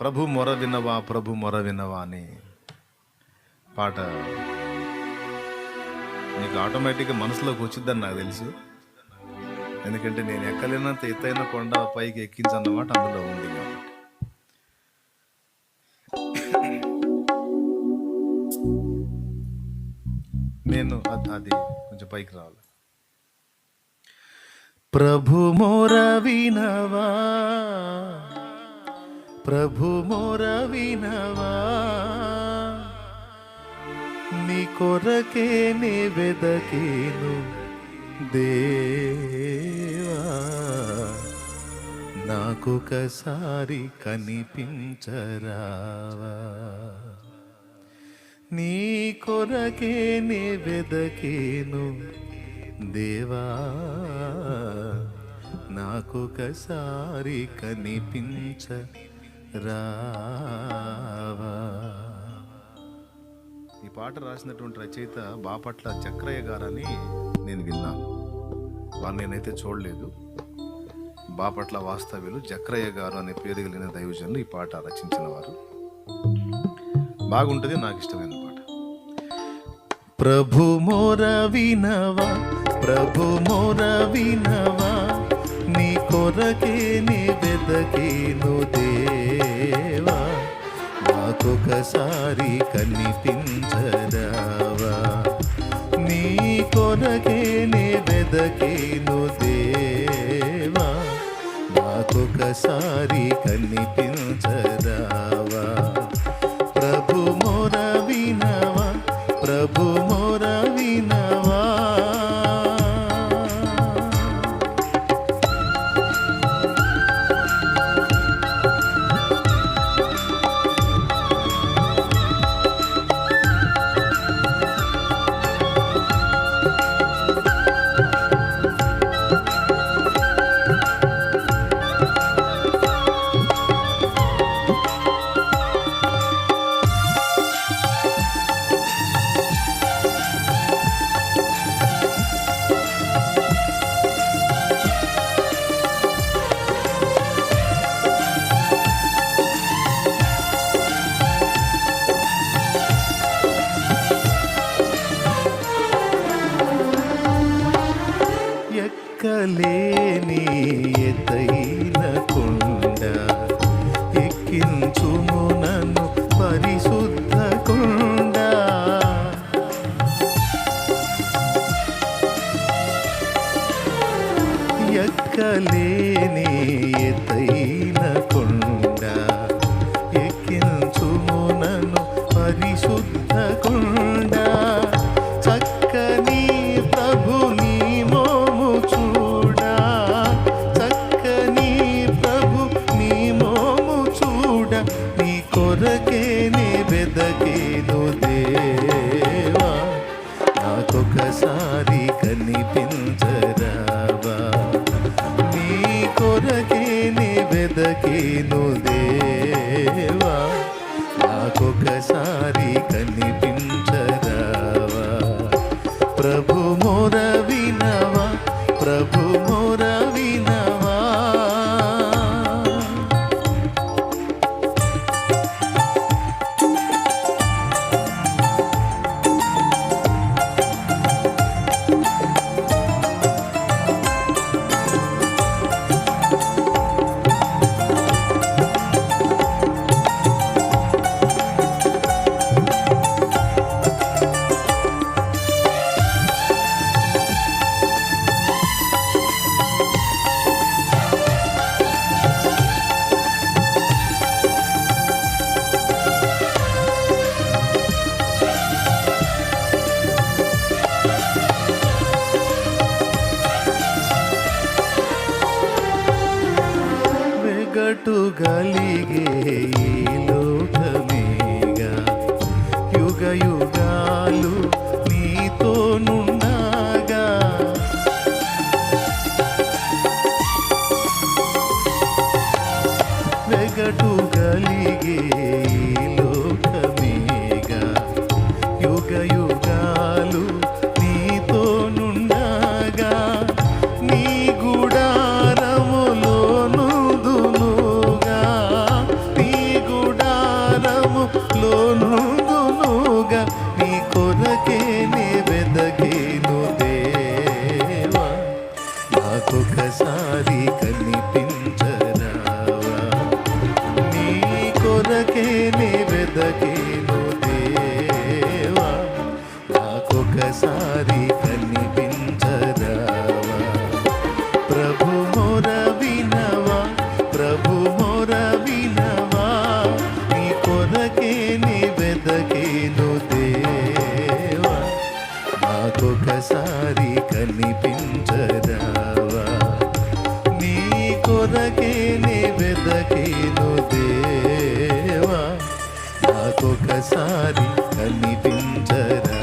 ప్రభు మొర వినవా ప్రభు మొర వినవా అని పాట నీకు ఆటోమేటిక్గా మనసులోకి వచ్చిద్దని నాకు తెలుసు. ఎందుకంటే నేను ఎక్కలేనంత ఎత్తైన కొండ పైకి ఎక్కించన్నమాట అందులో ఉంది కాబట్టి. నేను అది అది కొంచెం పైకి రావాలి. ప్రభు మోర వినవా ప్రభు మోర వినవా నీ కొరకే నే వెదకేను దేవా. నాకొకసారి కనిపించరావా. నీ కొరకే నే వెదకేను దేవా. నాకొకసారి కనిపించ రావా. ఈ పాట రాసినటువంటి రచయిత బాపట్ల చక్రయ్య గారని నేను విన్నాను. వారు నేనైతే చూడలేదు. బాపట్ల వాస్తవ్యులు చక్రయ్య గారు అనే పేరు కలిగిన దైవజనులు ఈ పాట రచించిన వారు. బాగుంటుంది నాకు ఇష్టమైన పాట. ప్రభు మోర వినవా ప్రభు మోర వినవా నీ కొరకే నీ వెదకేను దేవా. నాకొకసారి కనిపించరావా. నీ కొరకే నీ వెదకేను దేవా. నాకొకసారి కనిపించరావా. ఎక్కలేని ఎత్తైన కొండ. ఎక్కించుము నన్ను పరిశుద్ధ కొండ. ఎక్కలేని ఎత్తైన కొండ. ఎక్కించుము నన్ను పరిశుద్ధ కొండ. వెదకేను దేవా నాకొకసారి కనిపించరావా. ప్రభు మోర వినవా ప్రభు మోర 路 దేవా నాకొకసారి కనిపించరా?